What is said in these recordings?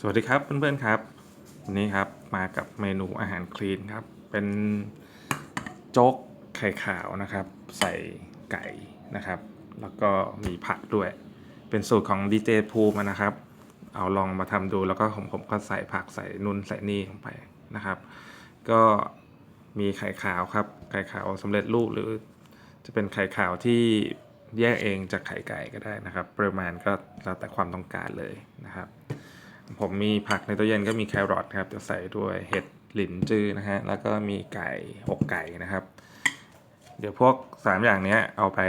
สวัสดีครับเพื่อนๆครับ วันนี้ครับมากับเมนูอาหารคลีนครับ เป็นโจ๊กไข่ขาวนะครับ ใส่ไก่นะครับ แล้วก็มีผักด้วย เป็นสูตรของดีเจภูมินะครับ เอาลองมาทำดูแล้วก็ผมผมก็ใส่ผักใส่นุ่นใส่นี่ลงไปนะครับ ก็มีไข่ขาวครับ ไข่ขาวสำเร็จรูปหรือ จะเป็นไข่ขาวที่แยกเองจากไข่ไก่ก็ได้นะครับปริมาณก็แล้วแต่ความต้องการเลยนะครับ ผมมีผักในตู้เย็นก็มีแครอทครับจะใส่ด้วยเห็ดหลินจื้อนะฮะแล้วก็มีไก่อกไก่นะครับ เดี๋ยวพวกสามอย่างนี้เอาไป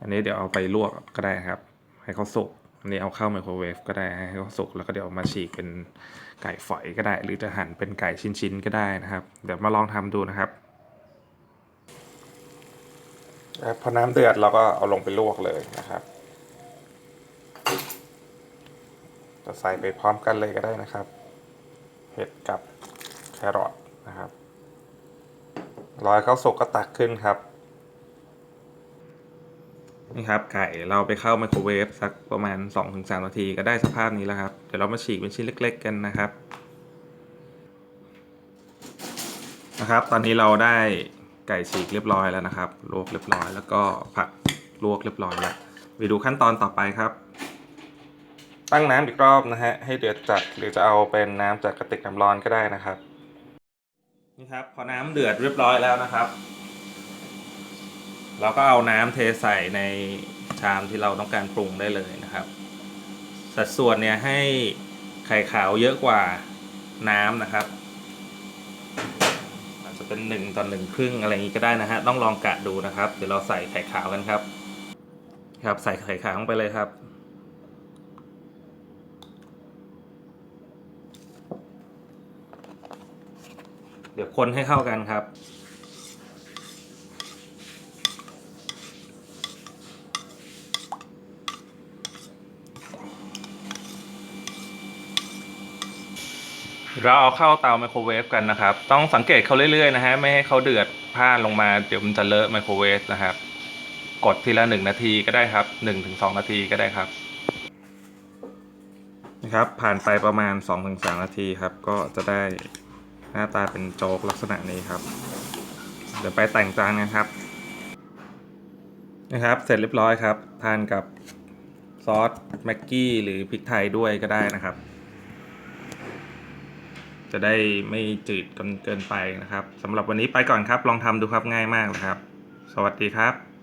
อันนี้เดี๋ยวเอาไปลวกก็ได้ครับ ให้เขาสุกอันนี้เอาเข้าไมโครเวฟก็ได้ให้เขาสุกแล้วก็เดี๋ยวมาฉีกเป็นไก่ฝอยก็ได้ หรือจะหั่นเป็นไก่ชิ้นๆก็ได้นะครับ เดี๋ยวมาลองทำดูนะครับพอน้ำเดือดเราก็เอาลงไปลวกเลยนะครับ จะใส่ไปพร้อมกันเลยก็ได้นะครับเห็ดกับแครอทนะครับรอยเข้าสุกก็ตักขึ้นครับ นี่ครับไก่เราไปเข้าไมโครเวฟสักประมาณ 2-3 นาทีก็ได้สภาพนี้แล้วครับ เดี๋ยวเรามาฉีกเป็นชิ้นเล็ก ๆ กันนะครับนะครับ ตอนนี้เราได้ไก่ฉีกเรียบร้อยแล้วนะครับลวกเรียบร้อย แล้วก็ผักลวกเรียบร้อยแล้วไปดูขั้นตอนต่อไปครับ ตั้งน้ำอีกรอบนะฮะให้เดือดจัดหรือจะเอาเป็นน้ำจากกระติกน้ำร้อนก็ได้นะครับนี่ครับพอน้ำเดือดเรียบร้อยแล้วนะครับ เราก็เอาน้ำเทใส่ในชามที่เราต้องการปรุงได้เลยนะครับ สัดส่วนเนี่ยให้ไข่ขาวเยอะกว่าน้ำนะครับอาจจะเป็นหนึ่งต่อหนึ่งครึ่งอะไรอย่างนี้ก็ได้นะฮะต้องลองกะดูนะครับ เดี๋ยวเราใส่ไข่ขาวกันครับ ครับใส่ไข่ขาวลงไปเลยครับ เดี๋ยวคนให้เข้ากันครับ เราเอาเข้าเตาไมโครเวฟกันนะครับ ต้องสังเกตเขาเรื่อยๆนะฮะ ไม่ให้เขาเดือดพล่านลงมาเดี๋ยวมันจะเลอะไมโครเวฟนะครับ กดทีละหนึ่งนาทีก็ได้ครับหนึ่งถึงสองนาทีก็ได้ครับนะครับ ผ่านไปประมาณ2อถึงสนาทีครับ ก็จะได้ หน้าตาเป็นโจ๊กลักษณะนี้ครับ เดี๋ยวไปแต่งจานกันครับ นะครับ เสร็จเรียบร้อยครับ ทานกับซอสแม็กกี้หรือพริกไทยด้วยก็ได้นะครับ จะได้ไม่จืดจนเกินไปนะครับสำหรับวันนี้ไปก่อนครับ ลองทำดูครับง่ายมากเลยครับ สวัสดีครับ